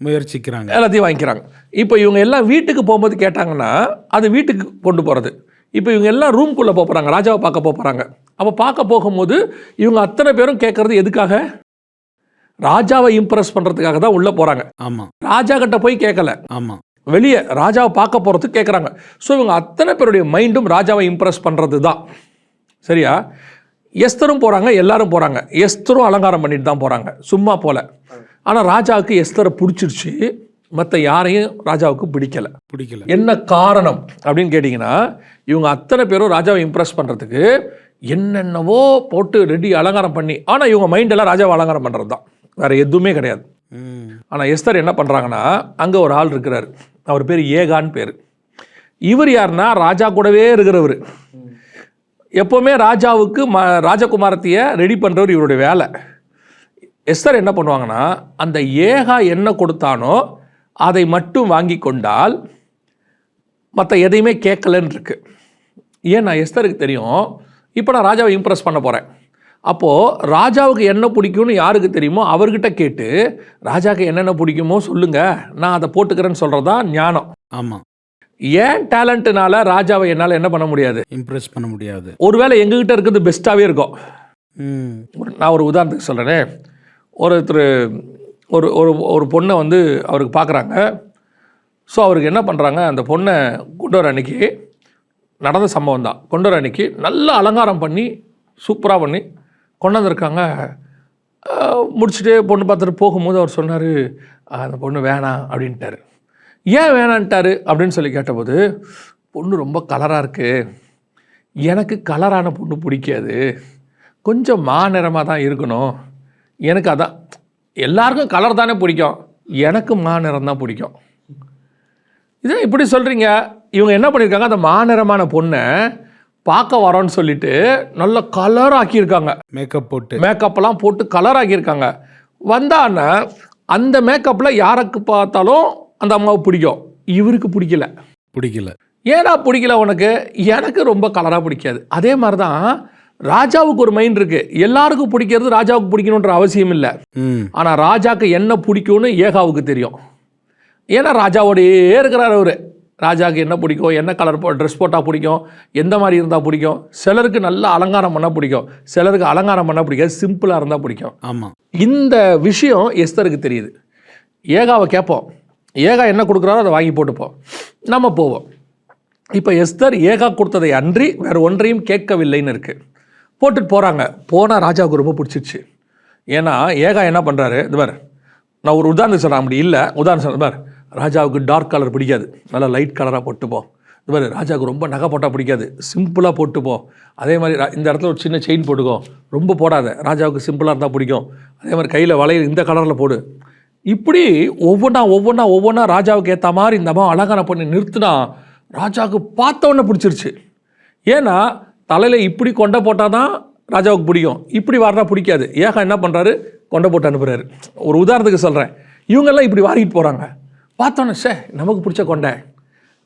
முயற்சிக்கிறாங்க. எல்லாத்தையும் வாங்கிக்கிறாங்க. இப்போ இவங்க எல்லாம் வீட்டுக்கு போகும்போது கேட்டாங்கன்னா அது வீட்டுக்கு கொண்டு போகிறது இப்போ இவங்க எல்லாம் ரூம்குள்ளே போகிறாங்க ராஜாவை பார்க்க போகிறாங்க அப்போ பார்க்க போகும்போது இவங்க அத்தனை பேரும் கேட்குறது எதுக்காக? ராஜாவை இம்ப்ரெஸ் பண்ணுறதுக்காக தான் உள்ளே போகிறாங்க ஆமாம் ராஜா கிட்ட போய் கேட்கல ஆமாம் வெளியே ராஜாவை பார்க்க போகிறதுக்கு கேட்குறாங்க ஸோ இவங்க அத்தனை பேருடைய மைண்டும் ராஜாவை இம்ப்ரெஸ் பண்ணுறது தான். சரியா? எஸ்தரும் போகிறாங்க எல்லாரும் போகிறாங்க எஸ்தரும் அலங்காரம் பண்ணிட்டு தான் போகிறாங்க சும்மா போல. ஆனால் ராஜாவுக்கு எஸ்தரை பிடிச்சிருச்சு. மற்ற யாரையும் ராஜாவுக்கு பிடிக்கல. பிடிக்கல. என்ன காரணம் அப்படின்னு கேட்டிங்கன்னா இவங்க அத்தனை பேரும் ராஜாவை இம்ப்ரெஸ் பண்ணுறதுக்கு என்னென்னவோ போட்டு ரெடி அலங்காரம் பண்ணி ஆனால் இவங்க மைண்டெல்லாம் ராஜாவை அலங்காரம் பண்ணுறது தான் வேறு எதுவுமே கிடையாது. ஆனால் எஸ்தர் என்ன பண்ணுறாங்கன்னா அங்கே ஒரு ஆள் இருக்கிறார். அவர் பேர் ஏகான்னு பேர். இவர் யாருன்னா ராஜா கூடவே இருக்கிறவர். எப்போவுமே ராஜாவுக்கு ம ராஜகுமாரத்தைய ரெடி பண்ணுறவர் இவருடைய வேலை. எஸ்தர் என்ன பண்ணுவாங்கன்னா அந்த ஏகா என்ன கொடுத்தானோ அதை மட்டும் வாங்கி கொண்டால் மற்ற எதையுமே கேட்கலன்னு இருக்கு. ஏன் நான் எஸ்தருக்கு தெரியும் இப்போ நான் ராஜாவை இம்ப்ரெஸ் பண்ண போகிறேன் அப்போது ராஜாவுக்கு என்ன பிடிக்கும்னு யாருக்கு தெரியுமோ அவர்கிட்ட கேட்டு ராஜாவுக்கு என்னென்ன பிடிக்குமோ சொல்லுங்கள் நான் அதை போட்டுக்கிறேன்னு சொல்கிறது தான் ஞானம். ஆமாம் ஏன் டேலண்ட்டுனால ராஜாவை என்னால் என்ன பண்ண முடியாது? இம்ப்ரெஸ் பண்ண முடியாது. ஒருவேளை எங்ககிட்ட இருக்கிறது பெஸ்ட்டாகவே இருக்கும். ஒரு- நான் ஒரு உதாரணத்துக்கு சொல்கிறேனே ஒருத்தர் ஒரு ஒரு ஒரு பொண்ணை வந்து அவருக்கு பார்க்குறாங்க. ஸோ அவருக்கு என்ன பண்ணுறாங்க? அந்த பொண்ணை கொண்டு வர அன்னைக்கு நடந்த சம்பவம் தான். கொண்டு வர அன்னைக்கு நல்ல அலங்காரம் பண்ணி சூப்பராக பண்ணி கொண்டு வந்திருக்காங்க. முடிச்சுட்டு பொண்ணு பார்த்துட்டு போகும்போது அவர் சொன்னார் அந்த பொண்ணு வேணாம் அப்படின்ட்டாரு. ஏன் வேணான்ட்டார்? அப்படின்னு சொல்லி கேட்டபோது பொண்ணு ரொம்ப கலராக இருக்குது எனக்கு கலரான பொண்ணு பிடிக்காது. கொஞ்சம் மாநிறமாக தான் இருக்கணும். எனக்கு அதான் எல்லாருக்கும் கலர் தானே பிடிக்கும். எனக்கு மாநிறம் தான் பிடிக்கும். இதை இப்படி சொல்கிறீங்க இவங்க என்ன பண்ணியிருக்காங்க அந்த மாநிறமான பொண்ணை பார்க்க வரோன்னு சொல்லிட்டு நல்ல கலர் ஆக்கியிருக்காங்க. மேக்கப் போட்டு. மேக்கப்லாம் போட்டு கலர் ஆக்கியிருக்காங்க. வந்தான்னா அந்த மேக்கப்பில் யாருக்கு பார்த்தாலும் அந்த அம்மாவை பிடிக்கும். இவருக்கு பிடிக்கல. பிடிக்கல. ஏன்னா பிடிக்கல உனக்கு? எனக்கு ரொம்ப கலராக பிடிக்காது. அதே மாதிரி தான் ராஜாவுக்கு ஒரு மைண்ட் இருக்கு. எல்லாருக்கும் பிடிக்கிறது ராஜாவுக்கு பிடிக்கணுன்ற அவசியம் இல்லை. ஆனால் ராஜாக்கு என்ன பிடிக்கும்னு ஏகாவுக்கு தெரியும். ஏன்னா ராஜாவோடையே இருக்கிறார் அவர். ராஜாவுக்கு என்ன பிடிக்கும் என்ன கலர் போ ட்ரெஸ் போட்டால் பிடிக்கும் எந்த மாதிரி இருந்தால் பிடிக்கும் சிலருக்கு நல்ல அலங்காரம் பண்ணால் பிடிக்கும் சிலருக்கு அலங்காரம் பண்ணால் பிடிக்காது சிம்பிளாக இருந்தால் பிடிக்கும். ஆமாம் இந்த விஷயம் எஸ்தருக்கு தெரியுது. ஏகாவை கேட்போம். ஏகா என்ன கொடுக்குறாரோ அதை வாங்கி போட்டுப்போம். நம்ம போவோம். இப்போ எஸ்தர் ஏகா கொடுத்ததை அன்றி வேறு ஒன்றையும் கேட்கவில்லைன்னு இருக்குது போட்டுட்டு போகிறாங்க போனால் ராஜாவுக்கு ரொம்ப பிடிச்சிருச்சு. ஏன்னா ஏகா என்ன பண்ணுறாரு இது பார். நான் ஒரு உதாரணம் சொல்கிறேன் அப்படி இல்லை. உதாரணம் சொல்கிறேன் பார். ராஜாவுக்கு டார்க் கலர் பிடிக்காது. நல்லா லைட் கலராக போட்டுப்போம் இது மாதிரி ராஜாவுக்கு ரொம்ப நகை போட்டால் பிடிக்காது. சிம்பிளாக போட்டுப்போம் அதே மாதிரி இந்த இடத்துல ஒரு சின்ன செயின் போட்டுக்கோ. ரொம்ப போடாத. ராஜாவுக்கு சிம்பிளாக இருந்தால் பிடிக்கும். அதே மாதிரி கையில் வளையல் இந்த கலரில் போடு. இப்படி ஒவ்வொன்றா ஒவ்வொன்றா ஒவ்வொன்றா ராஜாவுக்கு ஏற்ற மாதிரி இந்த அம்மா அலங்காரம் பண்ணி நிறுத்தினா ராஜாவுக்கு பார்த்தவொன்னே பிடிச்சிருச்சு. ஏன்னா தலையில் இப்படி கொண்டை போட்டால் தான் ராஜாவுக்கு பிடிக்கும். இப்படி வாரினா பிடிக்காது. ஏகா என்ன பண்ணுறாரு கொண்டை போட்டு அனுப்புகிறாரு ஒரு உதாரணத்துக்கு சொல்கிறேன் இவங்கெல்லாம் இப்படி வாரிக்கிட்டு போகிறாங்க பார்த்தோன்னே சே நமக்கு பிடிச்ச கொண்டை.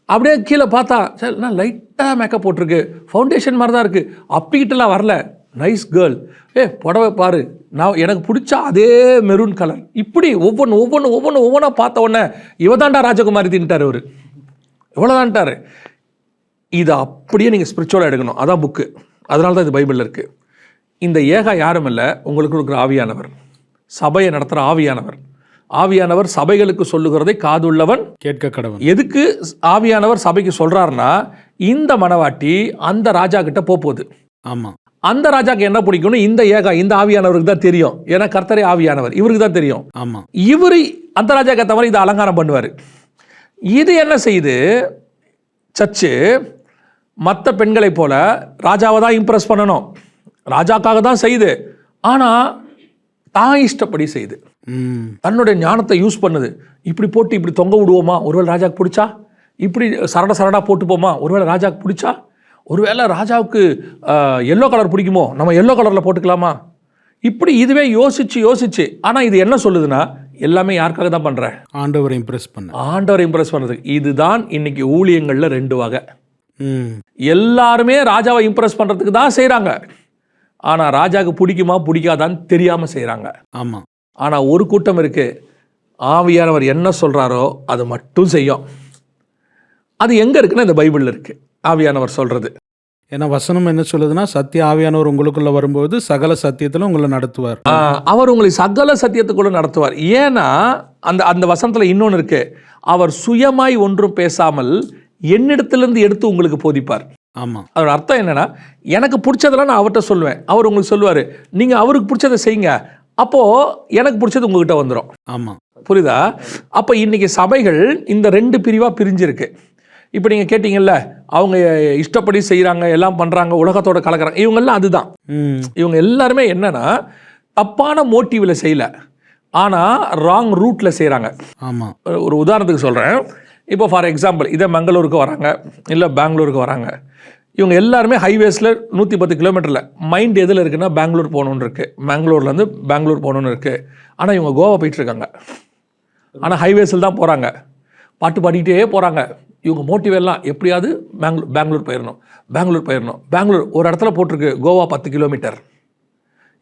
அப்படியே கீழே பார்த்தா சார் நான் லைட்டாக மேக்கப் போட்டிருக்கு. ஃபவுண்டேஷன் மாதிரி தான் இருக்குது அப்பிக்கிட்டலாம் வரல. நைஸ் கேர்ள் ஏ புடவை பாரு. நான் எனக்கு பிடிச்ச அதே மெரூன் கலர் இப்படி ஒவ்வொன்று ஒவ்வொன்று ஒவ்வொன்று ஒவ்வொன்றா பார்த்த உடனே இவதாண்டா ராஜகுமாரி தின்ட்டார் அவர். இவ்வளோதான்ட்டார் இதை அப்படியே நீங்கள் ஸ்பிரிச்சுவலாக எடுக்கணும். அதான் புக்கு அதனால தான் இது பைபிளில் இருக்குது இந்த ஏகா யாரும் இல்லை உங்களுக்கு இருக்கிற ஆவியானவர். சபையை நடத்துகிற ஆவியானவர். ஆவியானவர் சபைகளுக்கு சொல்லுகிறதை காதுள்ளவன் கேட்க கடவுள் எதுக்கு ஆவியானவர் சபைக்கு சொல்றாருன்னா இந்த மனவாட்டி அந்த ராஜா கிட்ட போகுது. ஆமாம் அந்த ராஜாக்கு என்ன பிடிக்கும்னு இந்த ஏகா இந்த ஆவியானவருக்கு தான் தெரியும். ஏன்னா கர்த்தரே ஆவியானவர். இவருக்கு தான் தெரியும். ஆமாம் இவர் அந்த ராஜாக்கு மாதிரி இதை அலங்காரம் பண்ணுவார். இது என்ன செய்யுது? சர்ச்சு மற்ற பெண்களைப் போல ராஜாவை தான் இம்ப்ரெஸ் பண்ணணும். ராஜாக்காக தான் செய்யுது ஆனால் தான் இஷ்டப்படி செய்யுது ம். தன்னுடைய ஞானத்தை யூஸ் பண்ணுது. இப்படி போட்டு இப்படி தொங்க விடுவோமா? ஒருவேளை ராஜாக்கு பிடிச்சா? இப்படி சரட சரடா போட்டு போமா? ஒருவேளை ராஜாக்கு பிடிச்சா? ஒருவேளை ராஜாவுக்கு எல்லோ கலர் பிடிக்குமோ? நம்ம எல்லோ கலரில் போட்டுக்கலாமா? இப்படி இதுவே யோசிச்சு யோசிச்சு. ஆனால் இது என்ன சொல்லுதுன்னா எல்லாமே யாருக்காக தான் பண்ணுறேன் ஆண்டவரை இம்ப்ரெஸ் பண்ண. ஆண்டவர் இம்ப்ரெஸ் பண்ணுறதுக்கு இதுதான் இன்னைக்கு ஊழியங்களில் ரெண்டு வகை. எல்லாருமே ராஜாவை இம்ப்ரெஸ் பண்ணுறதுக்கு தான் செய்கிறாங்க ஆனால் ராஜாவுக்கு பிடிக்குமா பிடிக்காதான்னு தெரியாமல் செய்கிறாங்க ஆமாம் ஆனால் ஒரு கூட்டம் இருக்கு. ஆவியானவர் என்ன சொல்கிறாரோ அது மட்டும் செய்யும். அது எங்கே இருக்குன்னா இந்த பைபிளில் இருக்கு. ஆவியானவர் சொல்கிறது ஏன்னா வசனம் என்ன சொல்லுதுன்னா சத்திய ஆவியானவர் உங்களுக்குள்ள வரும்போது சகல சத்தியத்தில் உங்களை நடத்துவார். அவர் உங்களை சகல சத்தியத்துக்குள்ள நடத்துவார். ஏன்னா அந்த அந்த வசனத்தில் இன்னொன்று இருக்கு. அவர் சுயமாய் ஒன்றும் பேசாமல் என்னிடத்திலிருந்து எடுத்து உங்களுக்கு போதிப்பார். ஆமாம் அதோட அர்த்தம் என்னன்னா எனக்கு பிடிச்சதெல்லாம் நான் அவர்கிட்ட சொல்லுவேன். அவர் உங்களுக்கு சொல்லுவார் நீங்கள் அவருக்கு பிடிச்சதை செய்யுங்க. அப்போது எனக்கு பிடிச்சது உங்ககிட்ட வந்துடும் ஆமாம் புரியுதா? அப்போ இன்னைக்கு சபைகள் இந்த ரெண்டு பிரிவாக பிரிஞ்சிருக்கு. இப்போ நீங்கள் கேட்டிங்கல்ல அவங்க இஷ்டப்படி செய்கிறாங்க எல்லாம் பண்ணுறாங்க உலகத்தோட கலக்குறாங்க. இவங்கெல்லாம் அதுதான். இவங்க எல்லாருமே என்னன்னா தப்பான மோட்டிவில் செய்யலை. ஆனால் ராங் ரூட்டில் செய்கிறாங்க ஆமாம் ஒரு உதாரணத்துக்கு சொல்கிறேன் இப்போ ஃபார் எக்ஸாம்பிள் இதே மங்களூருக்கு வராங்க இல்லை பெங்களூருக்கு வராங்க. இவங்க எல்லாருமே ஹைவேஸில் நூற்றி பத்து கிலோமீட்டரில் மைண்ட் எதில் இருக்குன்னா பெங்களூர் போகணுன்னு இருக்குது பெங்களூர்லேருந்து பெங்களூர் போகணுன்னு இருக்குது ஆனால் இவங்க கோவா போயிட்டுருக்காங்க ஆனால் ஹைவேஸில் தான் போகிறாங்க பாட்டு பாடிக்கிட்டே போகிறாங்க இவங்க மோட்டிவ் எல்லாம் எப்படியாவது பெங்களூர் பெங்களூர் போயிடணும் பெங்களூர் போயிடணும் பெங்களூர் ஒரு இடத்துல போட்டிருக்கு கோவா பத்து கிலோமீட்டர்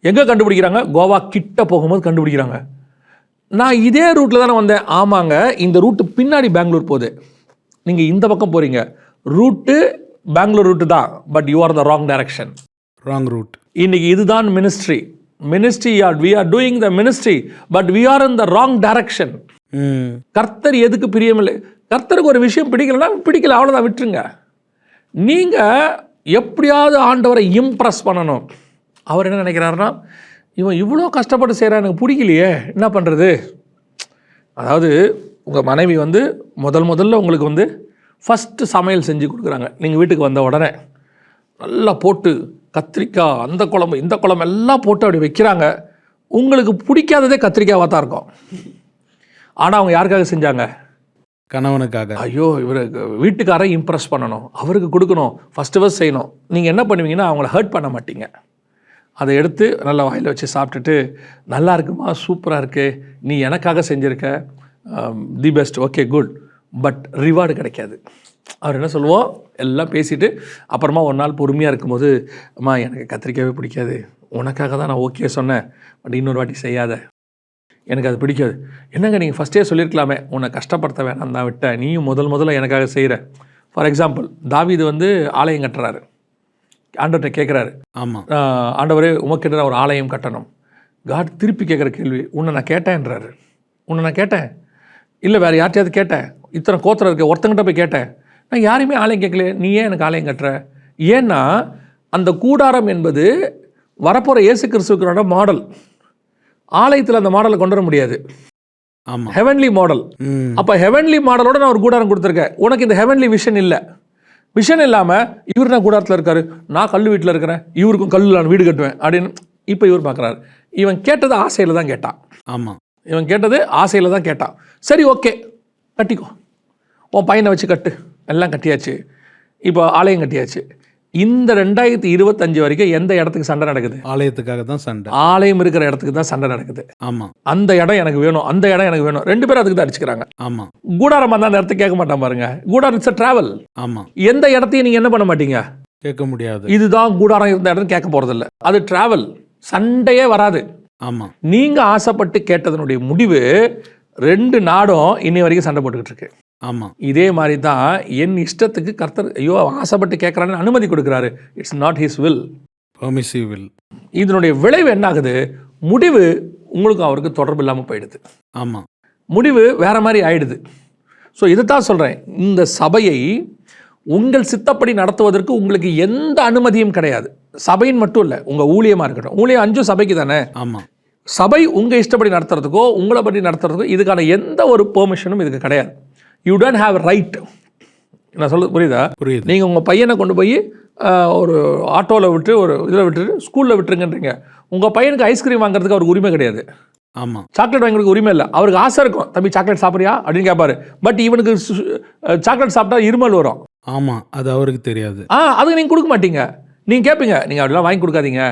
எங்கே கண்டுபிடிக்கிறாங்க? கோவா கிட்ட போகும்போது கண்டுபிடிக்கிறாங்க. நான் இதே ரூட்டில் தானே வந்தேன். ஆமாங்க இந்த ரூட்டு பின்னாடி பெங்களூர் போகுது. நீங்கள் இந்த பக்கம் போகிறீங்க ரூட்டு பெங்களூர் ரூட்டு தான் but you are the wrong direction wrong route இன்னைக்கு இதுதான் ministry ministry are we are doing the ministry but we are in the wrong direction கர்த்தர் எதுக்கு பிரியமில்லை? கர்த்தருக்கு ஒரு விஷயம் பிடிக்கலன்னா பிடிக்கல அவ்வளோதான் விட்டுருங்க. நீங்கள் எப்படியாவது ஆண்டவரை இம்ப்ரெஸ் பண்ணணும். அவர் என்ன நினைக்கிறாருன்னா இவன் இவ்வளோ கஷ்டப்பட்டு செய்கிறான் எனக்கு பிடிக்கலையே. என்ன பண்ணுறது அதாவது உங்கள் மனைவி வந்து முதல் முதல்ல உங்களுக்கு வந்து ஃபஸ்ட்டு சமையல் செஞ்சு கொடுக்குறாங்க. நீங்கள் வீட்டுக்கு வந்த உடனே. நல்லா போட்டு கத்திரிக்காய் அந்த குழம்பு இந்த குழம்பு எல்லாம் போட்டு அப்படி வைக்கிறாங்க. உங்களுக்கு பிடிக்காததே கத்திரிக்காவாக தான் இருக்கும். ஆனால் அவங்க யாருக்காக செஞ்சாங்க? கணவனுக்காக. ஐயோ இவர் வீட்டுக்காரை இம்ப்ரெஸ் பண்ணணும். அவருக்கு கொடுக்கணும். ஃபஸ்ட்டு ஃபஸ்ட் செய்யணும். நீங்கள் என்ன பண்ணுவீங்கன்னா அவங்கள ஹர்ட் பண்ண மாட்டீங்க. அதை எடுத்து நல்லா வாயில் வச்சு சாப்பிட்டுட்டு நல்லா இருக்குமா? சூப்பராக இருக்கு. நீ எனக்காக செஞ்சுருக்க. The best. Okay good. But reward கிடைக்காது. அவர் என்ன சொல்லுவோம்? எல்லாம் பேசிட்டு அப்புறமா ஒரு நாள் பொறுமையாக இருக்கும்போது அம்மா எனக்கு கத்திரிக்காவே பிடிக்காது. உனக்காக தான் நான் ஓகே சொன்னேன். பட் இன்னொரு வாட்டி செய்யாத. எனக்கு அது பிடிக்காது. என்னங்க நீங்கள் ஃபஸ்ட்டே சொல்லியிருக்கலாமே உன்னை கஷ்டப்படுத்த வேணாம் தான் விட்டேன். நீயும் முதல் முதல்ல எனக்காக செய்கிற ஃபார் எக்ஸாம்பிள் தாவிது வந்து ஆலயம் கட்டுறாரு. ஆண்டவர்கிட்ட கேட்குறாரு ஆமாம் ஆண்டவரே உமக்கென்ற ஒரு ஆலயம் கட்டணும். காட் திருப்பி கேட்குற கேள்வி உன்னை நான் கேட்டேன்றாரு உன்னை நான் கேட்டேன். இல்லை வேறு யார்ட்டையாவது கேட்டேன். இத்தனை கோத்திரம் இருக்க ஒருத்தங்கிட்ட போய் கேட்டேன். நான் யாரையுமே ஆலயம் கேட்கல நீ ஏன் எனக்கு ஆலயம் கட்டுற? ஏன்னா அந்த கூடாரம் என்பது வரப்போகிற இயேசு கிறிஸ்துவனோட மாடல் ஆலயத்தில் அந்த மாடலை கொண்டு வர முடியாது. ஆமாம் ஹெவன்லி மாடல் அப்போ ஹெவன்லி மாடலோட நான் ஒரு கூடாரம் கொடுத்துருக்கேன். உனக்கு இந்த ஹெவன்லி விஷன் இல்லை. விஷன் இல்லாமல் இவர் நான் கூடாரத்தில் இருக்காரு. நான் கல் வீட்டில் இருக்கிறேன். இவருக்கும் கல் நான் வீடு கட்டுவேன் அப்படின்னு இப்போ இவர் பார்க்குறாரு இவன் கேட்டது ஆசையில் தான் கேட்டான் ஆமாம் இவன் கேட்டது ஆசையில் தான் கேட்டான் சரி ஓகே. கட்டிக்கோ. உன் பையனை வச்சு கட்டு. எல்லாம் கட்டியாச்சு. இப்போ ஆலயம் கட்டியாச்சு. இந்த ரெண்டாயிரத்தி இருபத்தஞ்சு வரைக்கும் எந்த இடத்துக்கு சண்டை நடக்குது? ஆலயத்துக்காக தான் சண்டை. ஆலயம் இருக்கிற இடத்துக்கு தான் சண்டை நடக்குது. ஆமாம் அந்த இடம் எனக்கு வேணும் அந்த இடம் எனக்கு வேணும். ரெண்டு பேரும் அதுக்கு தான் அடிச்சுக்கிறாங்க. ஆமாம் கூடாரம் அந்த இடத்துக்கு கேட்க மாட்டான் பாருங்க. கூடாரம் இட்ஸ் ட்ராவல் ஆமாம் எந்த இடத்தையும் நீங்கள் என்ன பண்ண மாட்டீங்க? கேட்க முடியாது. இதுதான் கூடாரம் இருந்த இடம் கேட்க போகிறதில்ல அது ட்ராவல் சண்டையே வராது. ஆமாம் நீங்கள் ஆசைப்பட்டு கேட்டதனுடைய முடிவு ரெண்டு நாடும் இன்னி வரைக்கும் சண்டை போட்டுக்கிட்டு இருக்கு. ஆமாம் இதே மாதிரி தான் என் இஷ்டத்துக்கு கர்த்தர் ஐயோ ஆசைப்பட்டு கேட்குறான்னு அனுமதி கொடுக்குறாரு. It's not his will permissive will இதனுடைய விளைவு என்ன ஆகுது முடிவு உங்களுக்கும் அவருக்கு தொடர்பு இல்லாமல் போயிடுது. ஆமாம் முடிவு வேற மாதிரி ஆயிடுது. ஸோ இதைத்தான் சொல்கிறேன் இந்த சபையை உங்கள் சித்தப்படி நடத்துவதற்கு உங்களுக்கு எந்த அனுமதியும் கிடையாது. சபையின் மட்டும் இல்லை உங்கள் ஊழியமாக இருக்கட்டும். ஊழியம் அஞ்சும் சபைக்கு தானே? ஆமாம் சபை உங்கள் இஷ்டப்படி நடத்துறதுக்கோ உங்களை பற்றி நடத்துறதுக்கோ இதுக்கான எந்த ஒரு பெர்மிஷனும் இதுக்கு கிடையாது. யூ டோன்ட் ஹாவ் ரைட் நான் சொல்றது புரியுதா? புரியுது. நீங்கள் உங்கள் பையனை கொண்டு போய் ஒரு ஆட்டோவில் விட்டு ஒரு இதில் விட்டுட்டு ஸ்கூலில் விட்டுருங்கன்றீங்க. உங்கள் பையனுக்கு ஐஸ்கிரீம் வாங்குறதுக்கு அவருக்கு உரிமை கிடையாது. ஆமா. சாக்லேட் வாங்குறதுக்கு உரிமை இல்லை. அவருக்கு ஆசை இருக்கும். தம்பி சாக்லேட் சாப்பிட்றியா? அப்படின்னு கேட்பாரு பட் இவனுக்கு சாக்லேட் சாப்பிட்டா இருமல் வரும். ஆமா அது அவருக்கு தெரியாது. ஆ அதுக்கு நீங்கள் கொடுக்க மாட்டீங்க. நீங்கள் கேட்பீங்க நீங்கள் அப்படிலாம் வாங்கி கொடுக்காதீங்க.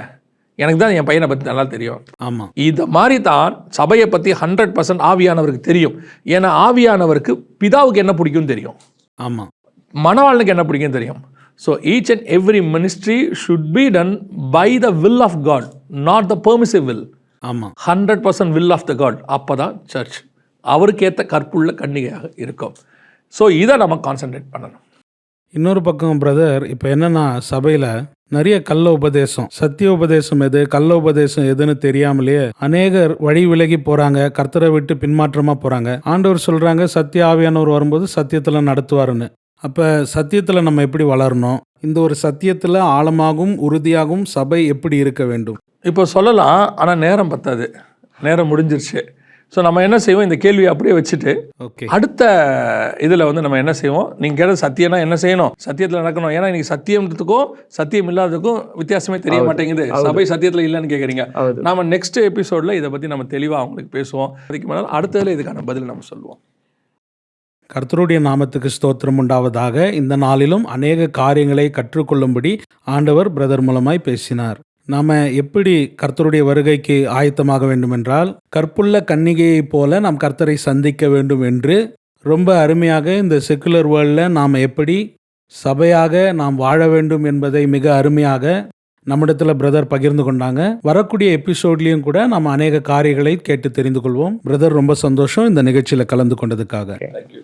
எனக்கு தான் என் பையனை பற்றி நல்லா தெரியும். ஆமா. இந்த மாதிரி தான் சபையை பற்றி ஹண்ட்ரட் பர்சன்ட் ஆவியானவருக்கு தெரியும். ஏன்னா ஆவியானவருக்கு பிதாவுக்கு என்ன பிடிக்கும்னு தெரியும். ஆமா. மணவாளனுக்கு என்ன பிடிக்கும்னு தெரியும். So each and every ministry should be done by the will of God not the permissive will ஆமா. Hundred percent will of the God அப்போ தான் சர்ச் அவருக்கேற்ற கற்புள்ள கன்னிகையாக இருக்கும். ஸோ இதை நம்ம கான்சென்ட்ரேட் பண்ணணும். இன்னொரு பக்கம் பிரதர் இப்போ என்னன்னா சபையில் நிறைய கள்ள உபதேசம் சத்திய உபதேசம் எது? கள்ள உபதேசம் எதுன்னு தெரியாமலேயே அநேகர் வழி விலகி போறாங்க. கர்த்தரை விட்டு பின்மாற்றமா போறாங்க. ஆண்டவர் சொல்றாங்க சத்திய ஆவியானவர் வரும்போது சத்தியத்துல நடத்துவாருன்னு. அப்ப சத்தியத்துல நம்ம எப்படி வளரணும்? இந்த ஒரு சத்தியத்துல ஆழமாகவும் உறுதியாகவும் சபை எப்படி இருக்க வேண்டும்? இப்போ சொல்லலாம் ஆனால் நேரம் பத்தாது. நேரம் முடிஞ்சிருச்சு. ஸோ நம்ம என்ன செய்வோம்? இந்த கேள்வியை அப்படியே வச்சுட்டு ஓகே அடுத்த இதில் வந்து நம்ம என்ன செய்வோம்? நீங்கள் கேட்டது சத்தியம்னா என்ன செய்யணும்? சத்தியத்தில் நடக்கணும். ஏன்னா இன்னைக்கு சத்தியம்ன்றதுக்கும் சத்தியம் இல்லாததுக்கும் வித்தியாசமே தெரிய மாட்டேங்குது. சபை சத்தியத்தில் இல்லைன்னு கேட்குறீங்க ಹೌದು நாம நெக்ஸ்ட் எபிசோடில் இதை பற்றி நம்ம தெளிவாக அவங்களுக்கு பேசுவோம். அதுக்கு மேலே அடுத்ததில் இதுக்கான பதில் நம்ம சொல்லுவோம் கர்த்தருடைய நாமத்துக்கு ஸ்தோத்திரம் உண்டாவதாக. இந்த நாளிலும் அநேக காரியங்களை கற்றுக்கொள்ளும்படி ஆண்டவர் பிரதர் மூலமாய் பேசினார். நாம் எப்படி கர்த்தருடைய வருகைக்கு ஆயத்தமாக வேண்டுமென்றால் கற்புள்ள கன்னிகையைப் போல நாம் கர்த்தரை சந்திக்க வேண்டும் என்று ரொம்ப அருமையாக இந்த செக்குலர் வேர்ல்டில் நாம் எப்படி சபையாக நாம் வாழ வேண்டும் என்பதை மிக அருமையாக நம்மிடத்தில் பிரதர் பகிர்ந்து கொண்டாங்க. வரக்கூடிய எபிசோட்லேயும் கூட நாம் அநேக காரியங்களை கேட்டு தெரிந்து கொள்வோம். பிரதர் ரொம்ப சந்தோஷம் இந்த நிகழ்ச்சியில் கலந்து கொண்டதுக்காக. தேங்க்யூ